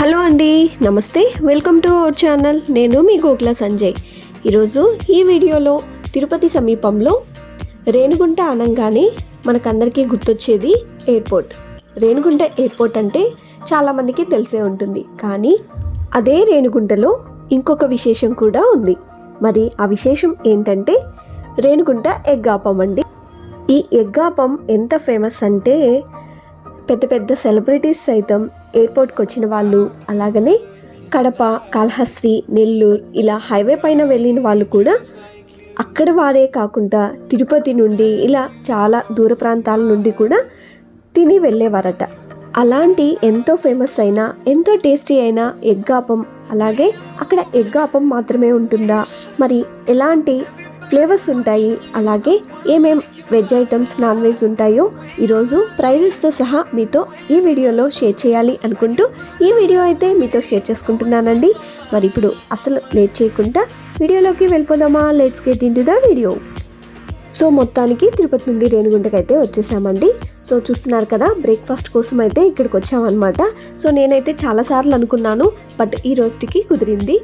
Hello అండి నమస్తే. Welcome to our channel. నేను మీ గోకుల సంజయ్. ఈరోజు ఈ వీడియోలో తిరుపతి సమీపంలో రేణుగుంట అనగానే మనకందరికీ గుర్తొచ్చేది ఎయిర్పోర్ట్. రేణుగుంట ఎయిర్పోర్ట్ అంటే చాలామందికి తెలిసే ఉంటుంది. కానీ అదే రేణుగుంటలో ఇంకొక విశేషం కూడా ఉంది. మరి ఆ విశేషం ఏంటంటే రేణుగుంట ఎగ్గాపం అండి. ఈ ఎగ్గాపం ఎంత ఫేమస్ అంటే పెద్ద పెద్ద సెలబ్రిటీస్ సైతం ఎయిర్పోర్ట్కి వచ్చిన వాళ్ళు అలాగనే కడప కాళహస్త్రి నెల్లూరు ఇలా హైవే పైన వెళ్ళిన వాళ్ళు కూడా అక్కడ వారే కాకుండా తిరుపతి నుండి ఇలా చాలా దూర ప్రాంతాల నుండి కూడా తిని వెళ్ళేవారట. అలాంటి ఎంతో ఫేమస్ అయిన ఎంతో టేస్టీ అయిన ఎగ్గాపం అలాగే అక్కడ ఎగ్గాపం మాత్రమే ఉంటుందా? మరి ఎలాంటి ఫ్లేవర్స్ ఉంటాయి. అలాగే ఏమేం వెజ్ ఐటమ్స్ నాన్ వెజ్ ఉంటాయో ఈరోజు ప్రైజెస్తో సహా మీతో ఈ వీడియోలో షేర్ చేయాలి అనుకుంటూ ఈ వీడియో అయితే మీతో షేర్ చేసుకుంటున్నానండి. మరి ఇప్పుడు అసలు లేట్ చేయకుండా వీడియోలోకి వెళ్ళిపోదామా? Let's get into the video so మొత్తానికి తిరుపతి నుండి రేణుగుంటకి అయితే వచ్చేసామండి. సో చూస్తున్నారు కదా బ్రేక్ఫాస్ట్ కోసం అయితే ఇక్కడికి వచ్చామన్నమాట. సో నేనైతే చాలాసార్లు అనుకున్నాను బట్ ఈ రోజుకి కుదిరింది.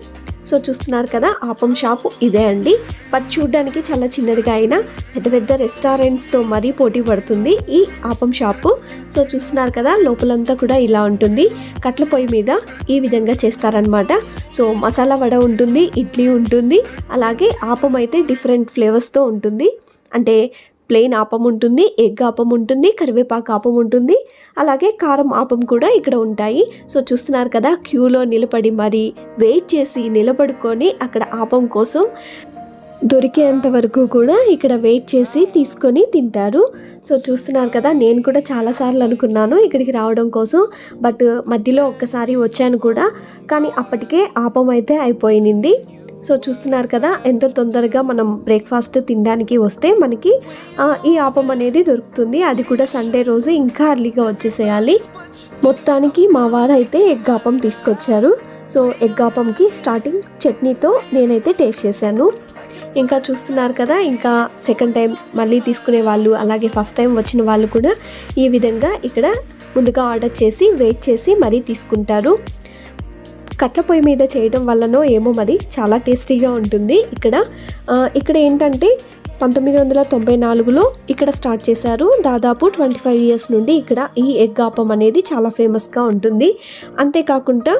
సో చూస్తున్నారు కదా ఆపం షాపు ఇదే అండి. బట్ చూడడానికి చాలా చిన్నదిగా అయినా పెద్ద పెద్ద రెస్టారెంట్స్తో మరీ పోటీ పడుతుంది ఈ ఆపం షాపు. సో చూస్తున్నారు కదా లోపలంతా కూడా ఇలా ఉంటుంది. కట్ల పొయ్యి మీద ఈ విధంగా చేస్తారనమాట సో మసాలా వడ ఉంటుంది ఇడ్లీ ఉంటుంది. అలాగే ఆపం అయితే డిఫరెంట్ ఫ్లేవర్స్తో ఉంటుంది. అంటే ప్లెయిన్ ఆపం ఉంటుంది ఎగ్ ఆపం ఉంటుంది కరివేపాకు ఆపం ఉంటుంది. అలాగే కారం ఆపం కూడా ఇక్కడ ఉంటాయి. సో చూస్తున్నారు కదా క్యూలో నిలబడి మరి వెయిట్ చేసి నిలబడుకొని అక్కడ ఆపం కోసం దొరికేంత వరకు కూడా ఇక్కడ వెయిట్ చేసి తీసుకొని తింటారు. సో చూస్తున్నారు కదా నేను కూడా చాలాసార్లు అనుకున్నాను ఇక్కడికి రావడం కోసం. బట్ మధ్యలో ఒక్కసారి వచ్చాను కూడా కానీ అప్పటికే ఆపం అయితే అయిపోయింది సో చూస్తున్నారు కదా ఎంత తొందరగా మనం బ్రేక్ఫాస్ట్ తినడానికి వస్తే మనకి ఈ ఆపం అనేది దొరుకుతుంది. అది కూడా సండే రోజు ఇంకా అర్లీగా వచ్చేసేయాలి. మొత్తానికి మా వారు అయితే ఎగ్ ఆపం తీసుకొచ్చారు. సో ఎగ్ ఆపంకి స్టార్టింగ్ చట్నీతో నేనైతే టేస్ట్ చేశాను. ఇంకా చూస్తున్నారు కదా ఇంకా సెకండ్ టైం మళ్ళీ తీసుకునే వాళ్ళు అలాగే ఫస్ట్ టైం వచ్చిన వాళ్ళు కూడా ఈ విధంగా ఇక్కడ ముందుగా ఆర్డర్ చేసి వెయిట్ చేసి మరీ తీసుకుంటారు. కట్ల పొయ్యి మీద చేయడం వల్లనో ఏమో మరి చాలా టేస్టీగా ఉంటుంది. ఇక్కడ ఇక్కడ ఏంటంటే పంతొమ్మిది వందల తొంభై నాలుగులో ఇక్కడ స్టార్ట్ చేశారు. దాదాపు ట్వంటీ ఫైవ్ ఇయర్స్ నుండి ఇక్కడ ఈ ఎగ్ ఆపం అనేది చాలా ఫేమస్గా ఉంటుంది. అంతేకాకుండా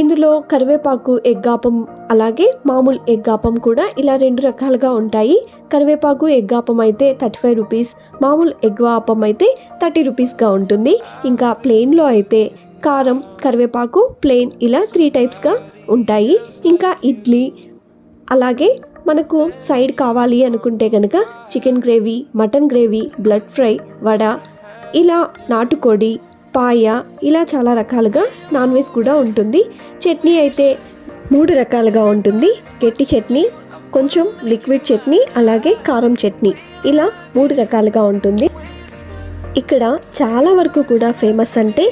ఇందులో కరివేపాకు ఎగ్గాపం అలాగే మామూలు ఎగ్గాపం కూడా ఇలా రెండు రకాలుగా ఉంటాయి. కరివేపాకు ఎగ్గాపం అయితే థర్టీ ఫైవ్ రూపీస్ మామూలు ఎగ్గాపం అయితే థర్టీ రూపీస్గా ఉంటుంది. ఇంకా ప్లెయిన్లో అయితే కారం కరివేపాకు ప్లెయిన్ ఇలా త్రీ టైప్స్గా ఉంటాయి. ఇంకా ఇడ్లీ అలాగే మనకు సైడ్ కావాలి అనుకుంటే కనుక chicken gravy mutton gravy blood fry vada ఇలా నాటుకోడి పాయ ఇలా చాలా రకాలుగా నాన్ వెజ్ కూడా ఉంటుంది. చట్నీ అయితే మూడు రకాలుగా ఉంటుంది. గట్టి చట్నీ కొంచెం లిక్విడ్ చట్నీ అలాగే కారం చట్నీ ఇలా మూడు రకాలుగా ఉంటుంది. ఇక్కడ చాలా వరకు కూడా ఫేమస్ అంటే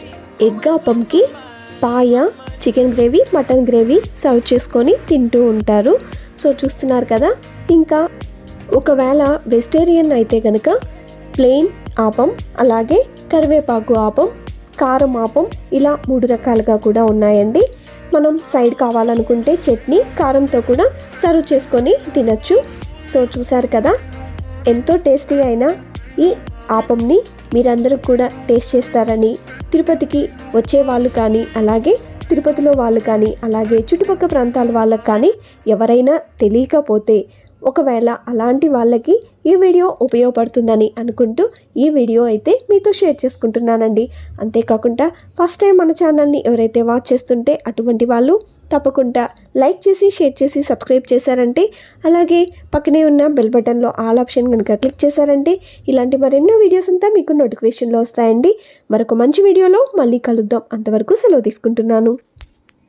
egg ఆపంకి paya chicken gravy mutton gravy serve చేసుకొని తింటూ ఉంటారు. సో చూస్తున్నారు కదా ఇంకా ఒకవేళ వెజిటేరియన్ అయితే కనుక ప్లెయిన్ ఆపం అలాగే కరివేపాకు ఆపం కారం ఆపం ఇలా మూడు రకాలుగా కూడా ఉన్నాయండి. మనం సైడ్ కావాలనుకుంటే చట్నీ కారంతో కూడా సర్వ్ చేసుకొని తినచ్చు. సో చూసారు కదా ఎంతో టేస్టీ అయిన ఈ ఆపంని మీరందరూ కూడా టేస్ట్ చేస్తారని తిరుపతికి వచ్చే వాళ్ళు కానీ అలాగే తిరుపతిలో వాళ్ళు కానీ అలాగే చుట్టుపక్కల ప్రాంతాల వాళ్ళకు కానీ ఎవరైనా తెలియకపోతే ఒకవేళ అలాంటి వాళ్ళకి ఈ వీడియో ఉపయోగపడుతుందని అనుకుంటూ ఈ వీడియో అయితే మీతో షేర్ చేసుకుంటున్నానండి. అంతేకాకుండా ఫస్ట్ టైం మన ఛానల్ని ఎవరైతే వాచ్ చేస్తుంటే అటువంటి వాళ్ళు తప్పకుండా లైక్ చేసి షేర్ చేసి సబ్స్క్రైబ్ చేశారంటే అలాగే పక్కనే ఉన్న బెల్ బటన్లో ఆల్ ఆప్షన్ కనుక క్లిక్ చేశారంటే ఇలాంటి మరెన్నో వీడియోస్ అంతా మీకు నోటిఫికేషన్లో వస్తాయండి. మరొక మంచి వీడియోలో మళ్ళీ కలుద్దాం. అంతవరకు సెలవు తీసుకుంటున్నాను.